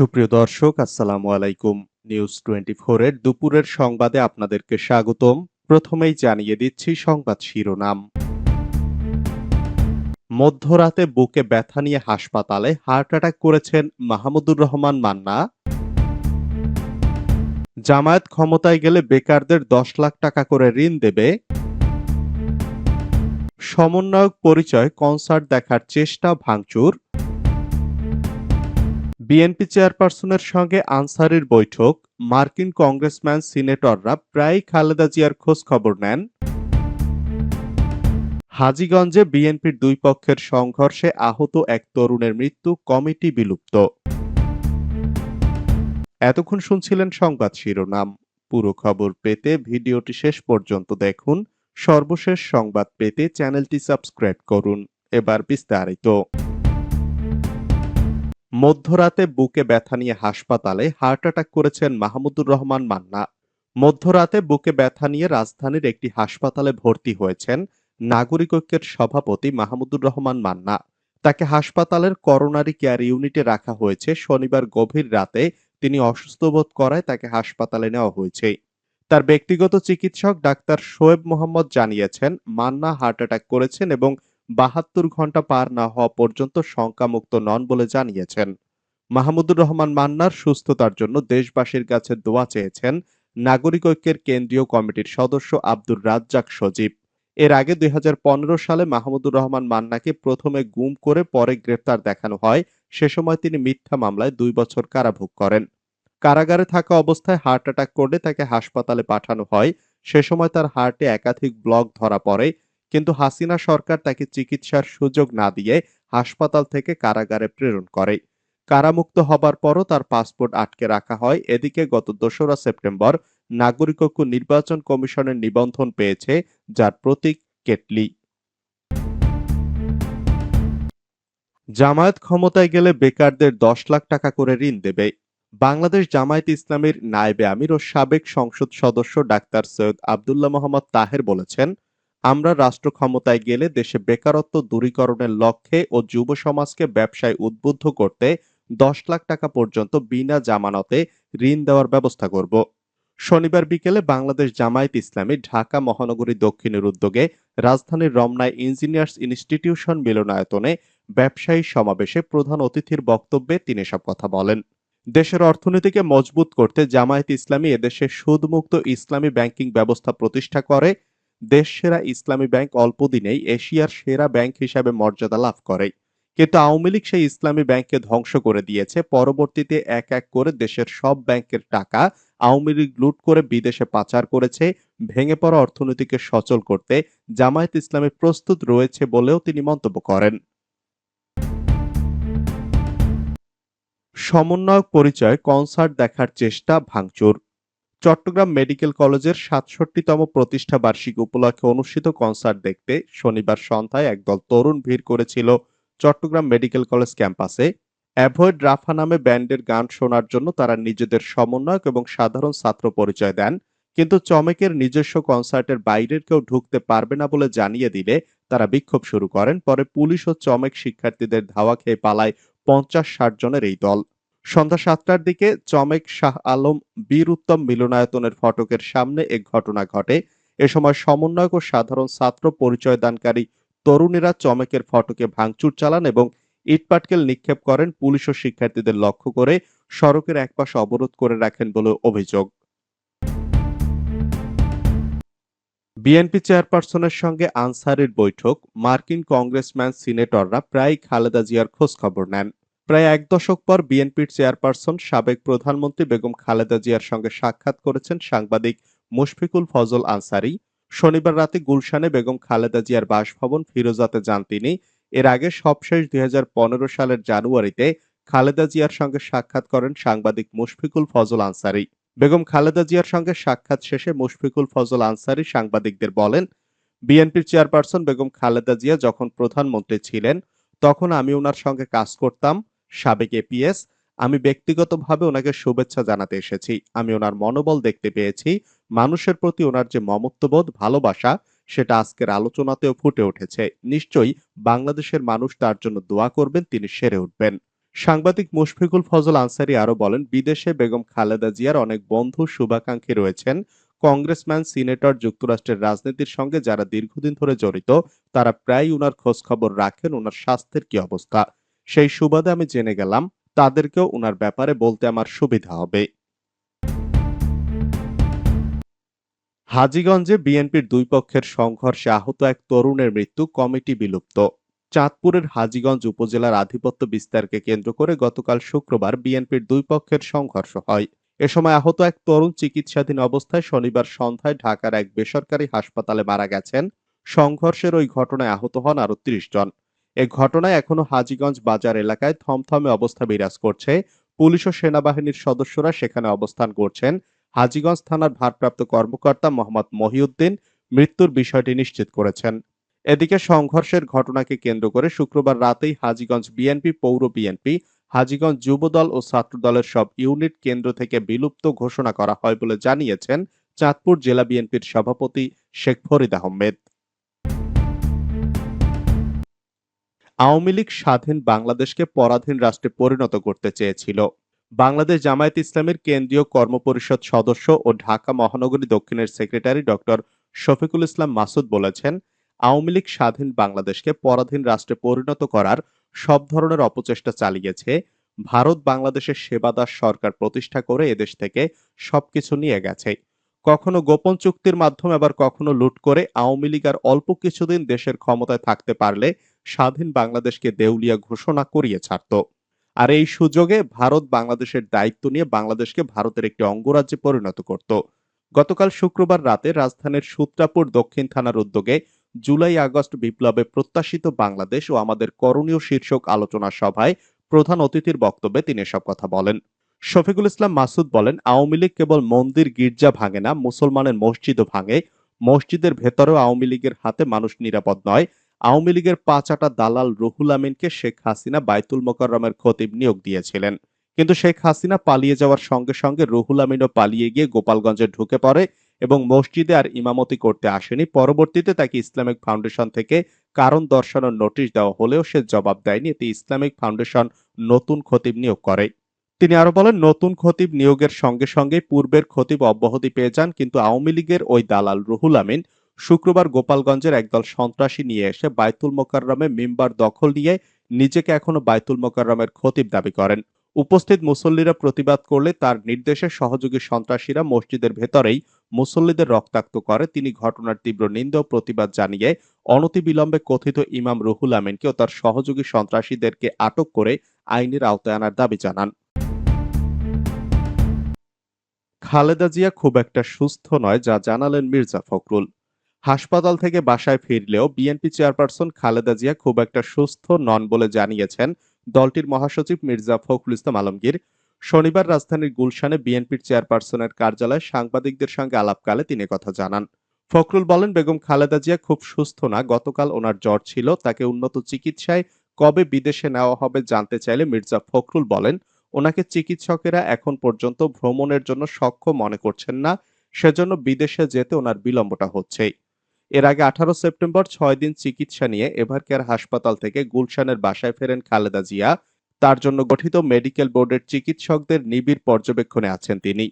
সুপ্রিয় দর্শক, আসসালামু আলাইকুম। নিউজ টোয়েন্টি এর দুপুরের সংবাদে আপনাদেরকে স্বাগতম। প্রথমেই জানিয়ে দিচ্ছি সংবাদ শিরোনাম। মধ্যরাতে বুকে ব্যথা নিয়ে হাসপাতালে হার্ট অ্যাটাক করেছেন মাহমুদুর রহমান মান্না। জামায়াত ক্ষমতায় গেলে বেকারদের দশ লাখ টাকা করে ঋণ দেবে। সমন্বয়ক পরিচয়, কনসার্ট দেখার চেষ্টা ভাঙচুর। বিএনপি চেয়ারপারসনের সঙ্গে আনসারির বৈঠক, মার্কিন কংগ্রেসম্যান, সিনেটররা প্রায় খালেদা জিয়ার খোঁজ খবর নেন। হাজীগঞ্জে বিএনপির দুই পক্ষের সংঘর্ষে আহত এক তরুণের মৃত্যু কমিটি বিলুপ্ত। এতক্ষণ শুনছিলেন সংবাদ শিরোনাম। পুরো খবর পেতে ভিডিওটি শেষ পর্যন্ত দেখুন। সর্বশেষ সংবাদ পেতে চ্যানেলটি সাবস্ক্রাইব করুন। এবার বিস্তারিত। মধ্যরাতে বুকে ব্যথা নিয়ে হাসপাতালে হার্ট অ্যাটাক করেছেন মাহমুদুর রহমান মান্না। মধ্যরাতে বুকে ব্যথা নিয়ে রাজধানীর একটি হাসপাতালে ভর্তি হয়েছেন নাগরিক ঐক্যের সভাপতি মাহমুদুর রহমান মান্না। তাকে হাসপাতালের করোনারি কেয়ার ইউনিটে রাখা হয়েছে। শনিবার গভীর রাতে তিনি অসুস্থ বোধ করায় তাকে হাসপাতালে নেওয়া হয়েছে। তার ব্যক্তিগত চিকিৎসক ডাক্তার শোয়েব মোহাম্মদ জানিয়েছেন, মান্না হার্ট অ্যাটাক করেছেন এবং বাহাত্তর ঘণ্টা পার না হওয়া পর্যন্ত শঙ্কামুক্ত নন বলে জানিয়েছেন। মাহমুদুর রহমান মান্নার সুস্থতার জন্য দেশবাসীর কাছে দোয়া চেয়েছেন নাগরিক ঐক্যের কেন্দ্রীয় কমিটির সদস্য আব্দুর রাজ্জাক সজীব। এর আগে দুই হাজার পনেরো সালে মাহমুদুর রহমান মান্নাকে প্রথমে গুম করে পরে গ্রেপ্তার দেখানো হয়, সে সময় তিনি মিথ্যা মামলায় দুই বছর কারাভোগ করেন। কারাগারে থাকা অবস্থায় হার্ট অ্যাটাক করলে তাকে হাসপাতালে পাঠানো হয়, সে সময় তার হার্টে একাধিক ব্লক ধরা পড়ে কিন্তু হাসিনা সরকার তাকে চিকিৎসার সুযোগ না দিয়ে হাসপাতাল থেকে কারাগারে প্রেরণ করে। কারামুক্ত হবার পরও তার পাসপোর্ট আটকে রাখা হয়। এদিকে গত দোসরা সেপ্টেম্বর নাগরিকত্ব নির্বাচন কমিশনের নিবন্ধন পেয়েছে যার প্রতীক কেটলি। জামায়াত ক্ষমতায় গেলে বেকারদের দশ লাখ টাকা করে ঋণ দেবে। বাংলাদেশ জামায়াত ইসলামীর নায়েবে আমির ও সাবেক সংসদ সদস্য ডাক্তার সৈয়দ আবদুল্লাহ মোহাম্মদ তাহের বলেছেন আমরা রাষ্ট্র ক্ষমতায় গেলে দেশে বেকারত্ব দূরীকরণের লক্ষ্যে ও যুব সমাজকে ব্যবসায় উদ্বুদ্ধ করতে দশ লাখ টাকা পর্যন্ত বিনা জামানতে ঋণ দেওয়ার ব্যবস্থা করব। শনিবার বিকেলে বাংলাদেশ জামায়াত ইসলামী ঢাকা মহানগরী দক্ষিণের উদ্যোগে রাজধানীর রমনায় ইঞ্জিনিয়ার্স ইনস্টিটিউশন মিলনায়তনে ব্যবসায়ী সমাবেশে প্রধান অতিথির বক্তব্যে তিনি সব কথা বলেন। দেশের অর্থনীতিকে মজবুত করতে জামায়াত ইসলামী এদেশে সুদমুক্ত ইসলামী ব্যাংকিং ব্যবস্থা প্রতিষ্ঠা করে দেশ সেরা ইসলামী ব্যাংক অল্প দিনেই এশিয়ার সেরা ব্যাংক হিসাবে মর্যাদা লাভ করে। কিন্তু আওয়ামী লীগ সেই ইসলামী ব্যাংককে ধ্বংস করে দিয়েছে। পরবর্তীতে এক এক করে দেশের সব ব্যাংকের টাকা আওয়ামী লীগ লুট করে বিদেশে পাচার করেছে, ভেঙে পড়া অর্থনীতিকে সচল করতে জামায়াত ইসলামী প্রস্তুত রয়েছে বলেও তিনি মন্তব্য করেন। সমন্বয়ক পরিচয়, কনসার্ট দেখার চেষ্টা ভাঙচুর। চট্টগ্রাম মেডিকেল কলেজের সাতষট্টিতম প্রতিষ্ঠা বার্ষিক উপলক্ষে অনুষ্ঠিত কনসার্ট দেখতে শনিবার সন্ধ্যায় একদল তরুণ ভিড় করেছিল চট্টগ্রাম মেডিকেল কলেজ ক্যাম্পাসে। অ্যাভয়েড রাফা নামে ব্যান্ডের গান শোনার জন্য তারা নিজেদের সমন্বয়ক এবং সাধারণ ছাত্র পরিচয় দেন। কিন্তু চমেকের নিজস্ব কনসার্টের বাইরের কেউ ঢুকতে পারবে না বলে জানিয়ে দিলে তারা বিক্ষোভ শুরু করেন। পরে পুলিশ ও চমেক শিক্ষার্থীদের ধাওয়া খেয়ে পালায় পঞ্চাশ ষাট জনের এই দল। সন্ধ্যা সাতটার দিকে চমেক শাহ আলম বীর উত্তম মিলনায়তনের ফটকের সামনে এক ঘটনা ঘটে। এ সময় সমন্বয়ক ও সাধারণ ছাত্র পরিচয় দানকারী তরুণীরা চমেকের ফটকে ভাঙচুর চালান এবং ইটপাটকেল নিক্ষেপ করেন পুলিশ ও শিক্ষার্থীদের লক্ষ্য করে সড়কের একপাশে অবরোধ করে রাখেন বলে অভিযোগ। বিএনপি চেয়ারপারসনের সঙ্গে আনসারের বৈঠক। মার্কিন কংগ্রেসম্যান সিনেটররা প্রায় খালেদা জিয়ার খোঁজ খবর নেন। প্রায় এক দশক পর বিএনপির চেয়ারপারসন সাবেক প্রধানমন্ত্রী বেগম খালেদা জিয়ার সঙ্গে সাক্ষাৎ করেছেন সাংবাদিক মুশফিকুল ফজল আনসারি। শনিবার রাতে গুলশানে বেগম খালেদা জিয়ার বাসভবন ফিরোজাতে যান তিনি। এর আগে সবশেষ দুই সালের জানুয়ারিতে খালেদা জিয়ার সঙ্গে সাক্ষাৎ করেন সাংবাদিক মুশফিকুল ফজল আনসারি। বেগম খালেদা জিয়ার সঙ্গে সাক্ষাৎ শেষে মুশফিকুল ফজল আনসারি সাংবাদিকদের বলেন, বিএনপির চেয়ারপারসন বেগম খালেদা জিয়া যখন প্রধানমন্ত্রী ছিলেন, তখন আমি ওনার সঙ্গে কাজ করতাম। সাবেক এপিএস আমি ব্যক্তিগতভাবে ওনাকে শুভেচ্ছা জানাতে এসেছি। আমি ওনার মনোবল দেখতে পেয়েছি। মানুষের প্রতি ওনার যে মমত্ববোধ, ভালোবাসা, সেটা আজকের আলোচনাতেও ফুটে উঠেছে। নিশ্চয়ই বাংলাদেশের মানুষ তার জন্য দোয়া করবেন, তিনি সেরে উঠবেন। সাংবাদিক মুশফিকুল ফজল আনসারি আরও বলেন, বিদেশে বেগম খালেদা জিয়ার অনেক বন্ধু শুভাকাঙ্ক্ষী রয়েছেন। কংগ্রেসম্যান, সিনেটর, যুক্তরাষ্ট্রের রাজনীতির সঙ্গে যারা দীর্ঘদিন ধরে জড়িত, তারা প্রায় উনার খোঁজ খবর রাখেন ওনার স্বাস্থ্যের কি অবস্থা। সেই সুবাদে আমি জেনে গেলাম তাদেরকেও উনার ব্যাপারে বলতে আমার সুবিধা হবে। হাজীগঞ্জে বিএনপির দুই পক্ষের সংঘর্ষে আহত এক তরুণের মৃত্যু কমিটি বিলুপ্ত। চাঁদপুরের হাজীগঞ্জ উপজেলার আধিপত্য বিস্তারকে কেন্দ্র করে গতকাল শুক্রবার বিএনপির দুই পক্ষের সংঘর্ষ হয়। এ সময় আহত এক তরুণ চিকিৎসাধীন অবস্থায় শনিবার সন্ধ্যায় ঢাকার এক বেসরকারি হাসপাতালে মারা গেছেন। সংঘর্ষের ওই ঘটনায় আহত হন আরও ত্রিশ জন। এ ঘটনায় এখনও হাজীগঞ্জ বাজার এলাকায় থমথমে অবস্থা বিরাজ করছে। পুলিশ ও সেনাবাহিনীর সদস্যরা সেখানে অবস্থান করছেন। হাজীগঞ্জ থানার ভারপ্রাপ্ত কর্মকর্তা মোহাম্মদ মহিউদ্দিন মৃত্যুর বিষয়টি নিশ্চিত করেছেন। এদিকে সংঘর্ষের ঘটনাকে কেন্দ্র করে শুক্রবার রাতেই হাজীগঞ্জ বিএনপি, পৌর বিএনপি, হাজীগঞ্জ যুবদল ও ছাত্রদলের সব ইউনিট কেন্দ্র থেকে বিলুপ্ত ঘোষণা করা হয় বলে জানিয়েছেন চাঁদপুর জেলা বিএনপির সভাপতি শেখ ফরিদ আহমেদ। আওয়ামী লীগ স্বাধীন বাংলাদেশকে পরাধীন রাষ্ট্রে পরিণত করতে চেয়েছিল। বাংলাদেশ জামায়াত ইসলামের কেন্দ্রীয় কর্মপরিষদ সদস্য ও ঢাকা মহানগরী দক্ষিণের সেক্রেটারি ডক্টর শফিকুল ইসলাম মাসুদ বলেছেন, আওয়ামী লীগ স্বাধীন বাংলাদেশকে পরাধীন রাষ্ট্রে পরিণত করার সব ধরনের অপচেষ্টা চালিয়েছে। ভারত বাংলাদেশের সেবাদাস সরকার প্রতিষ্ঠা করে এদেশ থেকে সবকিছু নিয়ে গেছে। কখনো গোপন চুক্তির মাধ্যমে, আবার কখনো লুট করে আওয়ামী লীগ আর অল্প কিছুদিন দেশের ক্ষমতায় থাকতে পারলে স্বাধীন বাংলাদেশকে দেউলিয়া ঘোষণা করিয়ে ছাড়ত। আর এই সুযোগে ভারত বাংলাদেশের দায়িত্ব নিয়ে বাংলাদেশকে ভারতের একটি অঙ্গরাজ্যে পরিণত করত। গতকাল শুক্রবার রাতে রাজধানীর সূত্রাপুর দক্ষিণ থানার উদ্যোগে জুলাই আগস্ট বিপ্লবে প্রত্যাশিত বাংলাদেশ ও আমাদের করণীয় শীর্ষক আলোচনা সভায় প্রধান অতিথির বক্তব্যে তিনি এসব কথা বলেন। শফিকুল ইসলাম মাসুদ বলেন, আওয়ামী লীগ কেবল মন্দির, গির্জা ভাঙে না, মুসলমানের মসজিদও ভাঙে। মসজিদের ভেতরেও আওয়ামী লীগের হাতে মানুষ নিরাপদ নয়। আওয়ামী লীগের পাঁচাটা দালাল রুহুল আমিনকে শেখ হাসিনা বাইতুল মোকাররমের খতিব নিয়োগ দিয়েছিলেন। কিন্তু শেখ হাসিনা পালিয়ে যাওয়ার সঙ্গে সঙ্গে রুহুল আমিনও পালিয়ে গিয়ে গোপালগঞ্জে ঢুকে পড়ে এবং মসজিদে আর ইমামতি করতে আসেনি। পরবর্তীতে তাকে ইসলামিক ফাউন্ডেশন থেকে কারণ দর্শানোর নোটিশ দেওয়া হলেও সে জবাব দেয়নি। এতে ইসলামিক ফাউন্ডেশন নতুন খতিব নিয়োগ করে। তিনি আরও বলেন, নতুন খতিব নিয়োগের সঙ্গে সঙ্গে পূর্বের খতিব অব্যাহতি পেয়ে যান, কিন্তু আওয়ামী লীগের ওই দালাল রুহুল আমিন শুক্রবার গোপালগঞ্জের একদল সন্ত্রাসী নিয়ে এসে বাইতুল মোকাররমে মিম্বার দখল নিয়ে নিজেকে এখনও বাইতুল মোকাররমের খতিব দাবি করেন। উপস্থিত মুসল্লিরা প্রতিবাদ করলে তার নির্দেশে সহযোগী সন্ত্রাসীরা মসজিদের ভেতরেই মুসল্লিদের রক্তাক্ত করে। তিনি ঘটনার তীব্র নিন্দা ও প্রতিবাদ জানিয়ে অনতিবিলম্বে কথিত ইমাম রুহুল আমিনকে ও তার সহযোগী সন্ত্রাসীদেরকে আটক করে আইনের আওতায় আনার দাবি জানান। খালেদা জিয়া খুব একটা সুস্থ নয়, যা জানালেন মির্জা ফখরুল। হাসপাতাল থেকে বাসায় ফিরলেও বিএনপি চেয়ারপারসন খালেদা জিয়া খুব একটা সুস্থ নন বলে জানিয়েছেন দলটির মহাসচিব মির্জা ফখরুল ইসলাম আলমগীর। শনিবার রাজধানীর গুলশানে বিএনপির চেয়ারপারসনের কার্যালয়ে সাংবাদিকদের সঙ্গে আলাপকালে তিনি কথা জানান। ফখরুল বলেন, বেগম খালেদা জিয়া খুব সুস্থ না, গতকাল ওনার জ্বর ছিল, তাকে উন্নত চিকিৎসায় কবে বিদেশে নেওয়া হবে জানতে চাইলে মির্জা ফখরুল বলেন ওনাকে চিকিৎসকেরা এখন পর্যন্ত ভ্রমণের জন্য সক্ষম মনে করছেন না, সেজন্য বিদেশে যেতে ওনার বিলম্বটা হচ্ছেই। এর আগে আঠারো সেপ্টেম্বর ছয় দিন চিকিৎসা নিয়ে এভারকেয়ার হাসপাতাল থেকে গুলশানের বাসায় ফেরেন খালেদা জিয়া। তার জন্য গঠিত মেডিকেল বোর্ডের চিকিৎসকদের নিবিড় পর্যবেক্ষণে আছেন তিনি।